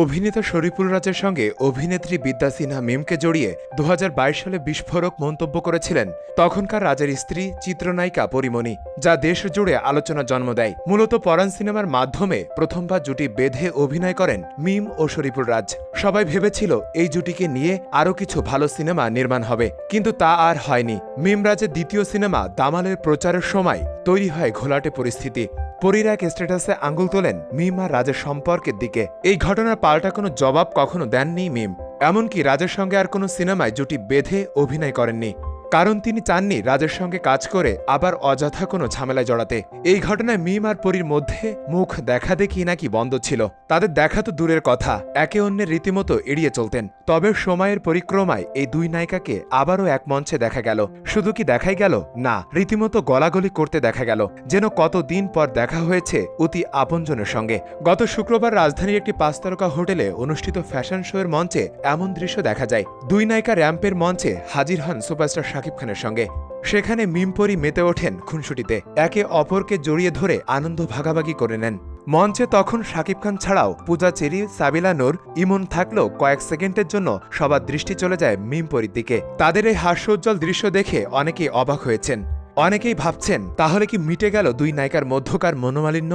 অভিনেতা শরীফুল রাজের সঙ্গে অভিনেত্রী বিদ্যা সিনহা মিমকে জড়িয়ে দুহাজার বাইশ সালে বিস্ফোরক মন্তব্য করেছিলেন তখনকার রাজের স্ত্রী, চিত্রনায়িকা পরিমণি, যা দেশ জুড়ে আলোচনা জন্ম দেয়। মূলত পরাণ সিনেমার মাধ্যমে প্রথমবার জুটি বেঁধে অভিনয় করেন মিম ও শরীফুল রাজ। সবাই ভেবেছিল এই জুটিকে নিয়ে আরও কিছু ভালো সিনেমা নির্মাণ হবে, কিন্তু তা আর হয়নি। মিম রাজের দ্বিতীয় সিনেমা দামালের প্রচারের সময় তৈরি হয় ঘোলাটে পরিস্থিতি। পরীর এক স্ট্যাটাসে আঙ্গুল তোলেন, মিম আর রাজের সম্পর্কের দিকে। এই ঘটনার পাল্টা কোনো জবাব কখনো দেননি মিম। এমনকি রাজের সঙ্গে আর কোনো সিনেমায় জুটি বেঁধে অভিনয় করেননি। কারণ তিনি চাননি রাজের সঙ্গে কাজ করে আবার অযথা কোনো ঝামেলায় জড়াতে। এই ঘটনায় মিম আর পরীর মধ্যে মুখ দেখা দেখি নাকি বন্ধ ছিল। তাদের দেখা তো দূরের কথা, একে অন্যের রীতিমতো এড়িয়ে চলতেন। তবে সময়ের পরিক্রমায় এই দুই নায়িকাকে আবারও এক মঞ্চে দেখা গেল। শুধু কি দেখাই গেল? না, রীতিমতো গলাগলি করতে দেখা গেল। যেন কতদিন পর দেখা হয়েছে অতি আপনজনের সঙ্গে। গত শুক্রবার রাজধানীর একটি পাঁচতারকা হোটেলে অনুষ্ঠিত ফ্যাশন শোয়ের মঞ্চে এমন দৃশ্য দেখা যায়। দুই নায়িকা র্যাম্পের মঞ্চে হাজির হন সুপারস্টার শাকিব খানের সঙ্গে। সেখানে মিমপরি মেতে ওঠেন খুনসুটিতে। একে অপরকে জড়িয়ে ধরে আনন্দ ভাগাভাগি করে নেন। মঞ্চে তখন শাকিব খান ছাড়াও পূজা চেরি, সাবিলা নূর, ইমন থাকলেও কয়েক সেকেন্ডের জন্য সবার দৃষ্টি চলে যায় মিমপরির দিকে। তাদের এই হাস্যোজ্জ্বল দৃশ্য দেখে অনেকেই অবাক হয়েছেন। অনেকেই ভাবছেন, তাহলে কি মিটে গেল দুই নায়িকার মধ্যকার মনোমালিন্য?